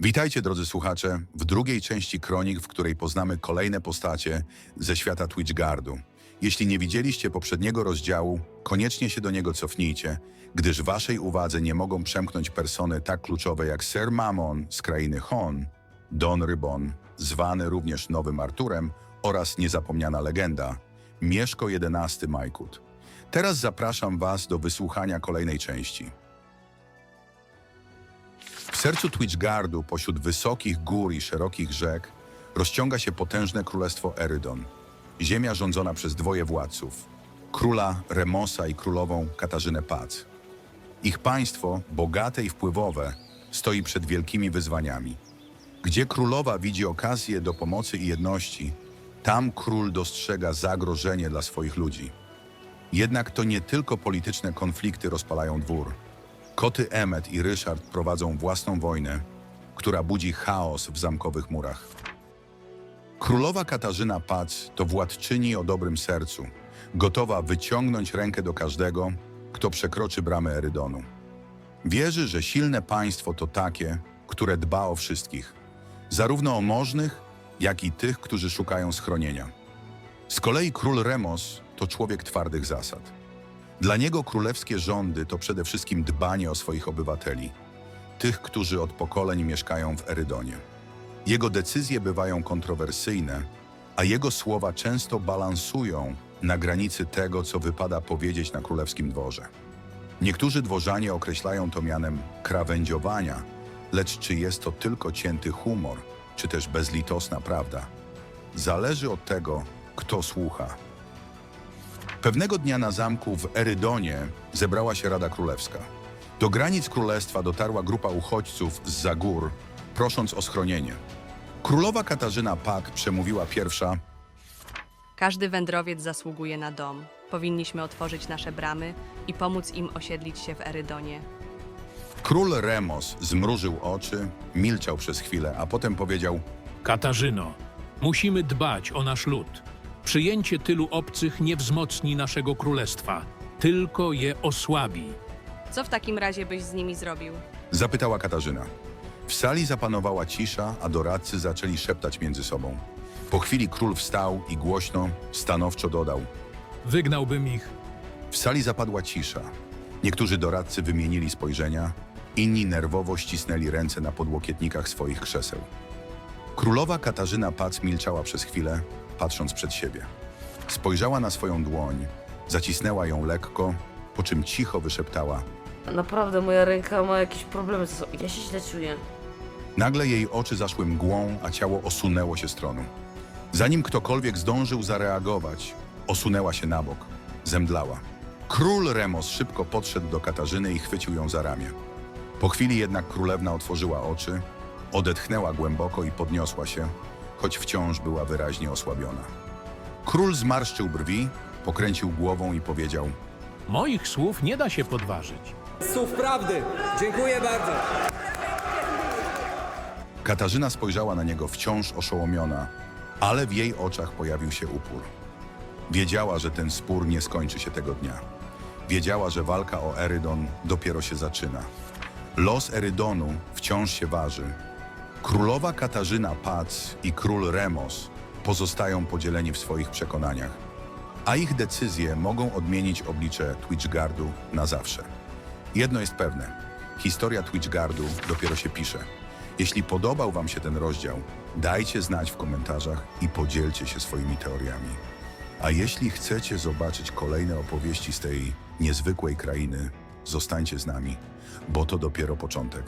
Witajcie drodzy słuchacze w drugiej części Kronik, w której poznamy kolejne postacie ze świata Twitchgardu. Jeśli nie widzieliście poprzedniego rozdziału, koniecznie się do niego cofnijcie, gdyż waszej uwadze nie mogą przemknąć persony tak kluczowe jak Ser Mammon z krainy Hon, Don Rybon, zwany również Nowym Arturem oraz niezapomniana legenda, Mieszko XI Majkut. Teraz zapraszam was do wysłuchania kolejnej części. W sercu Twitchgardu, pośród wysokich gór i szerokich rzek, rozciąga się potężne królestwo Erydon. Ziemia rządzona przez dwoje władców, króla Remosa i królową Katarzynę Pac. Ich państwo, bogate i wpływowe, stoi przed wielkimi wyzwaniami. Gdzie królowa widzi okazję do pomocy i jedności, tam król dostrzega zagrożenie dla swoich ludzi. Jednak to nie tylko polityczne konflikty rozpalają dwór. Koty Emmet i Ryszard prowadzą własną wojnę, która budzi chaos w zamkowych murach. Królowa Katarzyna Pac to władczyni o dobrym sercu, gotowa wyciągnąć rękę do każdego, kto przekroczy bramę Erydonu. Wierzy, że silne państwo to takie, które dba o wszystkich, zarówno o możnych, jak i tych, którzy szukają schronienia. Z kolei król Remos to człowiek twardych zasad. Dla niego królewskie rządy to przede wszystkim dbanie o swoich obywateli, tych, którzy od pokoleń mieszkają w Erydonie. Jego decyzje bywają kontrowersyjne, a jego słowa często balansują na granicy tego, co wypada powiedzieć na królewskim dworze. Niektórzy dworzanie określają to mianem krawędziowania, lecz czy jest to tylko cięty humor, czy też bezlitosna prawda, zależy od tego, kto słucha. Pewnego dnia na zamku w Erydonie zebrała się Rada Królewska. Do granic królestwa dotarła grupa uchodźców z Zagór, prosząc o schronienie. Królowa Katarzyna Pak przemówiła pierwsza, Każdy wędrowiec zasługuje na dom. Powinniśmy otworzyć nasze bramy i pomóc im osiedlić się w Erydonie. Król Remos zmrużył oczy, milczał przez chwilę, a potem powiedział Katarzyno, musimy dbać o nasz lud. Przyjęcie tylu obcych nie wzmocni naszego królestwa, tylko je osłabi. Co w takim razie byś z nimi zrobił? Zapytała Katarzyna. W sali zapanowała cisza, a doradcy zaczęli szeptać między sobą. Po chwili król wstał i głośno, stanowczo dodał. Wygnałbym ich. W sali zapadła cisza. Niektórzy doradcy wymienili spojrzenia, inni nerwowo ścisnęli ręce na podłokietnikach swoich krzeseł. Królowa Katarzyna Pac milczała przez chwilę, patrząc przed siebie. Spojrzała na swoją dłoń, zacisnęła ją lekko, po czym cicho wyszeptała. Naprawdę moja ręka ma jakieś problemy. z- Ja się źle czuję. Nagle jej oczy zaszły mgłą, a ciało osunęło się stroną. Zanim ktokolwiek zdążył zareagować, osunęła się na bok, zemdlała. Król Remos szybko podszedł do Katarzyny i chwycił ją za ramię. Po chwili jednak królewna otworzyła oczy, odetchnęła głęboko i podniosła się, choć wciąż była wyraźnie osłabiona. Król zmarszczył brwi, pokręcił głową i powiedział: Moich słów nie da się podważyć. Słów prawdy. Dziękuję bardzo. Katarzyna spojrzała na niego wciąż oszołomiona, ale w jej oczach pojawił się upór. Wiedziała, że ten spór nie skończy się tego dnia. Wiedziała, że walka o Erydon dopiero się zaczyna. Los Erydonu wciąż się waży. Królowa Katarzyna Pac i król Remos pozostają podzieleni w swoich przekonaniach, a ich decyzje mogą odmienić oblicze Twitchgardu na zawsze. Jedno jest pewne: historia Twitchgardu dopiero się pisze. Jeśli podobał Wam się ten rozdział, dajcie znać w komentarzach i podzielcie się swoimi teoriami. A jeśli chcecie zobaczyć kolejne opowieści z tej niezwykłej krainy, zostańcie z nami, bo to dopiero początek.